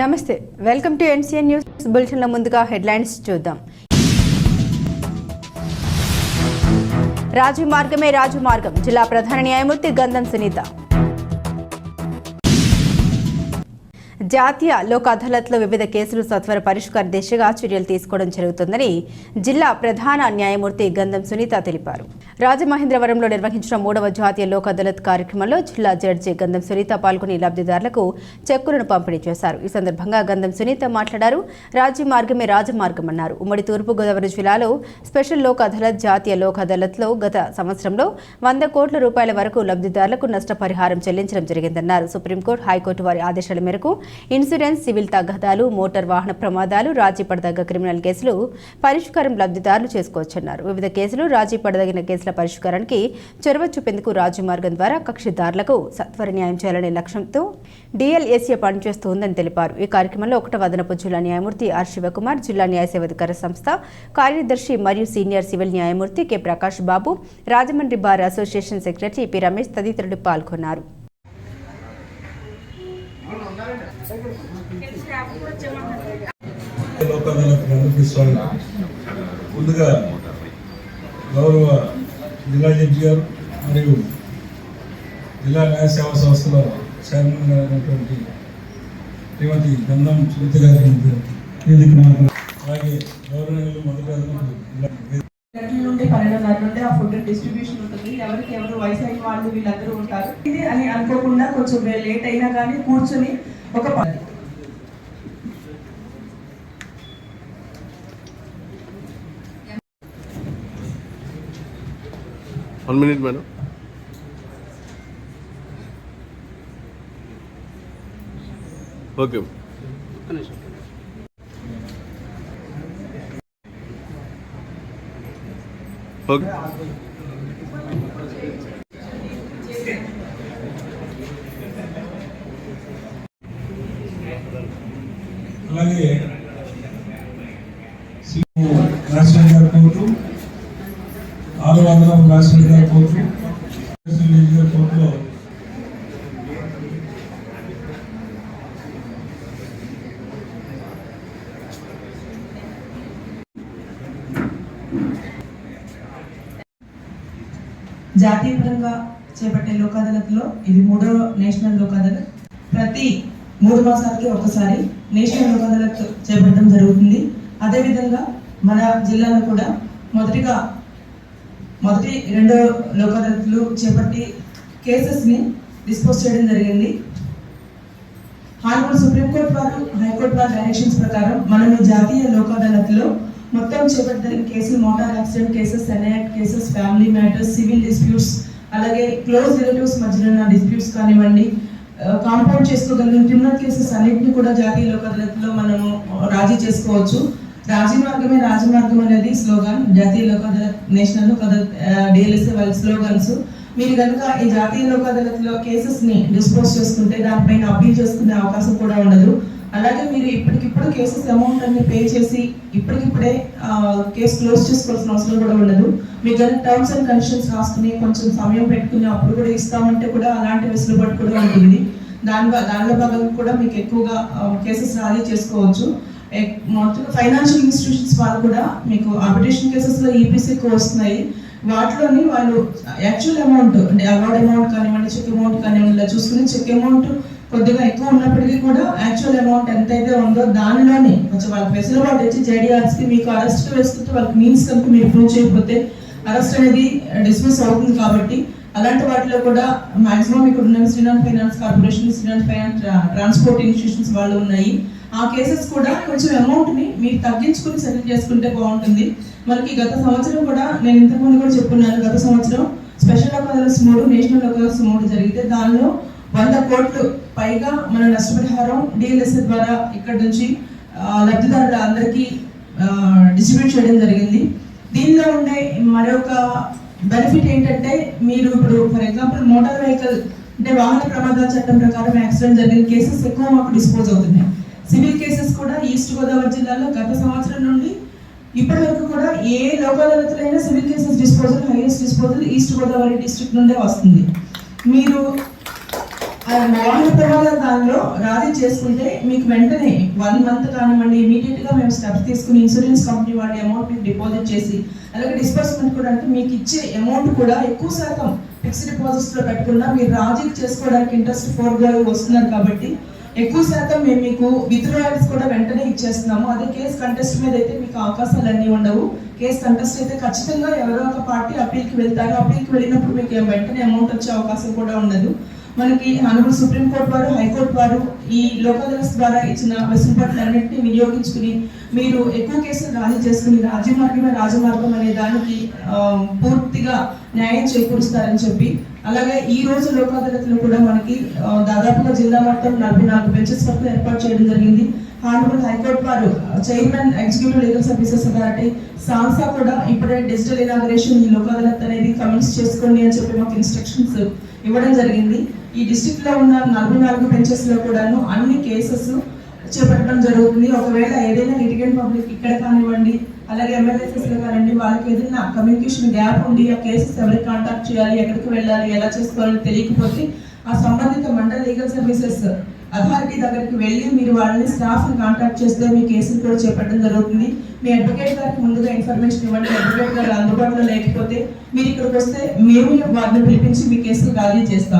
నమస్తే welcome to NCN news. బులెటిన్ల ముందుగా హెడ్లైన్స్ చూద్దాం. రాజు మార్గమే రాజు మార్గం జిల్లా ప్రధాన న్యాయమూర్తి గంధం సునీత. జాతీయ లోక్ అదాలత్లో వివిధ కేసులు సత్వర పరిష్కార దిశగా చర్యలు తీసుకోవడం జరుగుతుందని జిల్లా ప్రధాన న్యాయమూర్తి గంధం సునీత తెలిపారు. రాజమహేంద్రవరంలో నిర్వహించిన మూడవ జాతీయ లోక్ అదాలత్ కార్యక్రమంలో జిల్లా జడ్జి గంధం సునీత పాల్గొని లబ్ధిదారులకు చెక్కులను పంపిణీ చేశారు. ఈ సందర్భంగా గంధం సునీత మాట్లాడారు. రాజ్య మార్గమే రాజమార్గం అన్నారు ఉమ్మడి తూర్పుగోదావరి జిల్లాలో స్పెషల్ లోక్ అదాలత్ జాతీయ లోక్ అదాలత్లో గత సంవత్సరంలో వంద కోట్ల రూపాయల వరకు లబ్ధిదారులకు నష్టపరిహారం చెల్లించడం జరిగిందన్నారు. సుప్రీంకోర్టు హైకోర్టు వారి ఆదేశాల మేరకు ఇన్సూరెన్స్ సివిల్ తగ్గదాలు మోటార్ వాహన ప్రమాదాలు రాజీ పడదగ్గ క్రిమినల్ కేసులు పరిష్కారం లబ్ధిదారులు చేసుకోవచ్చన్నారు. వివిధ కేసులు రాజీ పడదగిన కేసుల పరిష్కారానికి చొరవ చూపేందుకు రాజు మార్గం ద్వారా కక్షిదారులకు సత్వర న్యాయం చేయాలనే లక్ష్యంతో డిఎల్ఏసీ పనిచేస్తోందని తెలిపారు. ఈ కార్యక్రమంలో ఒకటవ అదనపు జిల్లా న్యాయమూర్తి ఆర్ శివకుమార్ జిల్లా న్యాయ సేవాధికార సంస్థ కార్యదర్శి మరియు సీనియర్ సివిల్ న్యాయమూర్తి K. Prakash Babu Rajahmundry bar association secretary P. Ramesh తదితరులు పాల్గొన్నారు లోక్ అదాలత్ అందరికీ స్వాగతం ముందుగా గౌరవ జిల్లా జడ్జి గారు మరియు జిల్లా న్యాయ సేవా సంస్థల చైర్మన్ గారు అయినటువంటి శ్రీమతి గంధం సునీత గారి అలాగే గౌరవనీయులు మొదటి పన్నెండున్నర నుండి ఆ ఫుడ్ డిస్ట్రిబ్యూషన్ ఉంటుంది. ఎవరికి ఎవరు వయసు అయిన వాళ్ళు వీళ్ళందరూ ఉంటారు. ఇది అని అనుకోకుండా కొంచెం లేట్ అయినా కానీ కూర్చొని ఒక ప- one minute madam okay okay అలాగే శ్రీ రాజశేఖర్ గారి కోర్టు ఆరు వందల రాజశేఖర్ గారి కోర్టు జడ్జి గారి కోర్టులో జాతీయపరంగా చేపట్టే లోక్ అదాలత్లో ఇది మూడో నేషనల్ లోక్ అదాలత్ ప్రతి మూడు మాసాలకి ఒకసారి నేషనల్ లోక్ అదాలత్ చేపట్టడం జరుగుతుంది. అదేవిధంగా మన జిల్లాలో కూడా మొదటిగా మొదటి రెండో లోక్ అదాలత్లు చేపట్టి కేసెస్ని డిస్పోజ్ చేయడం జరిగింది. హానబుల్ సుప్రీంకోర్టు వారు హైకోర్టు వారి డైరెక్షన్స్ ప్రకారం మనం ఈ జాతీయ లోక్ అదాలత్లో మొత్తం చేపట్టిన కేసులు motor accident cases NI act cases family matters civil disputes అలాగే క్లోజ్ రిలేటివ్స్ మధ్యలో ఉన్న డిస్ప్యూట్స్ కానివ్వండి కాంపౌండ్ చేసుకోగలిగిన క్రిమినల్ కేసెస్ అన్నింటినీ కూడా జాతీయ లోక్ అదాలత్లో మనము రాజీ చేసుకోవచ్చు. రాజీ మార్గమే రాజమార్గం అనేది స్లోగన్. జాతీయ లోక్ అదాలత్ నేషనల్ లోక్ అదాలత్ డిఎల్ఎస్ఏ వాళ్ళ స్లోగన్స్. మీరు కనుక ఈ జాతీయ లోక్ అదాలత్లో కేసెస్ని డిస్పోజ్ చేసుకుంటే దానిపైన అప్పీల్ చేసుకునే అవకాశం కూడా ఉండదు. అలాగే మీరు ఇప్పటికిప్పుడు కేసెస్ అమౌంట్ అన్ని పే చేసి ఇప్పటికిప్పుడే కేసు క్లోజ్ చేసుకోవాల్సిన అవసరం కూడా ఉండదు. మీకు కనుక టర్మ్స్ అండ్ కండిషన్స్ రాసుకుని కొంచెం సమయం పెట్టుకుని అప్పుడు కూడా ఇస్తామంటే కూడా అలాంటి వెసులుబాటు కూడా ఉంటుంది. దాని దానిలో భాగంగా కూడా మీకు ఎక్కువగా కేసెస్ రాజీ చేసుకోవచ్చు. మొత్తంగా ఫైనాన్షియల్ ఇన్స్టిట్యూషన్స్ వాళ్ళు కూడా మీకు ఆర్బిట్రేషన్ కేసెస్లో ఈపీసీ ఎక్కువ వస్తున్నాయి వాటిలోని వాళ్ళు యాక్చువల్ అమౌంట్ అంటే అవార్డ్ అమౌంట్ కానివ్వండి చెక్ అమౌంట్ కానివ్వండి ఇలా చూసుకుని చెక్ అమౌంట్ కొద్దిగా ఎక్కువ ఉన్నప్పటికీ కూడా యాక్చువల్ అమౌంట్ ఎంతైతే ఉందో దానిలోనే కొంచెం వాళ్ళకి వెసులుబాటు ఇచ్చి JDRs కి మీకు అరెస్ట్ వేసుకుంటే వాళ్ళకి మీన్స్ కనుక మీరు ప్రూవ్ చేయకపోతే అరెస్ట్ అనేది డిస్మిస్ అవుతుంది కాబట్టి అలాంటి వాటిలో కూడా మాక్సిమం ఇక్కడ ఉన్న Srinath finance corporation Srinath finance transport institutions వాళ్ళు ఉన్నాయి. ఆ కేసెస్ కూడా కొంచెం అమౌంట్ని మీరు తగ్గించుకుని సెటిల్ చేసుకుంటే బాగుంటుంది. మనకి గత సంవత్సరం కూడా నేను ఇంతకుముందు కూడా చెప్పున్నాను గత సంవత్సరం స్పెషల్ అకాదల్స్ మూడు నేషనల్ అకాదల్స్ మూడు జరిగితే దానిలో వంద కోట్లు పైగా మన నష్టపరిహారం డిఎల్ఎస్ఏ ద్వారా ఇక్కడ నుంచి లబ్ధిదారుల అందరికీ డిస్ట్రిబ్యూట్ చేయడం జరిగింది. దీనిలో ఉండే మరొక బెనిఫిట్ ఏంటంటే మీరు ఇప్పుడు ఫర్ ఎగ్జాంపుల్ మోటార్ వెహికల్ అంటే వాహన ప్రమాదాల చట్టం ప్రకారం యాక్సిడెంట్ జరిగిన కేసెస్ ఎక్కువ మాకు డిస్పోజ్ అవుతున్నాయి. సివిల్ కేసెస్ కూడా ఈస్ట్ గోదావరి జిల్లాలో గత సంవత్సరం నుండి ఇప్పటి వరకు కూడా ఏ Lok అదాలత్లైనా civil cases disposal highest disposal east Godavari district నుండే వస్తుంది. మీరు ఆ వాహన దానిలో రాజీ చేసుకుంటే మీకు వెంటనే వన్ మంత్ కానివ్వండి ఇమీడియట్గా మేము స్టెప్స్ తీసుకుని ఇన్సూరెన్స్ కంపెనీ వాళ్ళ అమౌంట్ మీకు డిపాజిట్ చేసి అలాగే డిస్బర్స్మెంట్ కూడా అంటే మీకు ఇచ్చే అమౌంట్ కూడా ఎక్కువ శాతం ఫిక్స్డ్ డిపాజిట్స్లో పెట్టకుండా మీరు రాజీ చేసుకోవడానికి ఇంట్రెస్ట్ ఫోర్గా వస్తున్నారు కాబట్టి ఎక్కువ శాతం మేము మీకు విత్డ్రాయల్స్ కూడా వెంటనే ఇచ్చేస్తున్నాము. అదే కేసు కంటెస్ట్ మీద అయితే మీకు అవకాశాలు అన్నీ ఉండవు. కేసు కంటెస్ట్ అయితే ఖచ్చితంగా ఎవరో ఒక పార్టీ అప్పీల్కి వెళ్తారు. అప్పీల్కి వెళ్ళినప్పుడు మీకు వెంటనే అమౌంట్ వచ్చే అవకాశం కూడా ఉండదు. మనకి ఆనరబుల్ సుప్రీంకోర్టు వారు హైకోర్టు వారు ఈ లోకదర్శ ద్వారా ఇచ్చిన వెసులుబాట్లన్నింటినీ వినియోగించుకుని మీరు ఎక్కువ కేసులు రాజీ చేసుకుని రాజమార్గమే రాజమార్గం అనే దానికి పూర్తిగా న్యాయం చేకూరుస్తారని చెప్పి అలాగే ఈ రోజు లోక్ అదాలత్లో కూడా మనకి దాదాపుగా జిల్లా మొత్తం నలభై నాలుగు బెంచెస్ వరకు ఏర్పాటు చేయడం జరిగింది. హానరబుల్ హైకోర్టు వారు chairman executive legal services authority Sansa కూడా ఇప్పుడే డిజిటల్ ఇనాగరేషన్ ఈ లోక్ అదాలత్ అనేది కమెంట్స్ చేసుకోండి అని చెప్పి మాకు ఇన్స్ట్రక్షన్స్ ఇవ్వడం జరిగింది. ఈ డిస్టిక్లో ఉన్న నలభై నాలుగు బెంచెస్లో కూడాను అన్ని కేసెస్ చేపట్టడం జరుగుతుంది. ఒకవేళ ఏదైనా లిటిగెంట్ పబ్లిక్ ఇక్కడ కానివ్వండి అలాగే ఎమ్మెల్యేసెస్లో కానివ్వండి వాళ్ళకి ఏదైనా కమ్యూనికేషన్ గ్యాప్ ఉండి ఆ కేసెస్ ఎవరికి కాంటాక్ట్ చేయాలి ఎక్కడికి వెళ్ళాలి ఎలా చేసుకోవాలని తెలియకపోతే ఆ సంబంధిత మండల లీగల్ సర్వీసెస్ అథారిటీ దగ్గరికి వెళ్ళి మీరు వాళ్ళని స్టాఫ్ని కాంటాక్ట్ చేస్తే మీ కేసులు కూడా చేపట్టడం జరుగుతుంది. మీ అడ్వకేట్ గారికి ముందుగా ఇన్ఫర్మేషన్ ఇవ్వండి. అడ్వకేట్ గారు అందుబాటులో లేకపోతే మీరు ఇక్కడికి వస్తే మేము వారిని పిలిపించి మీ కేసులు ఖాళీ చేస్తాం.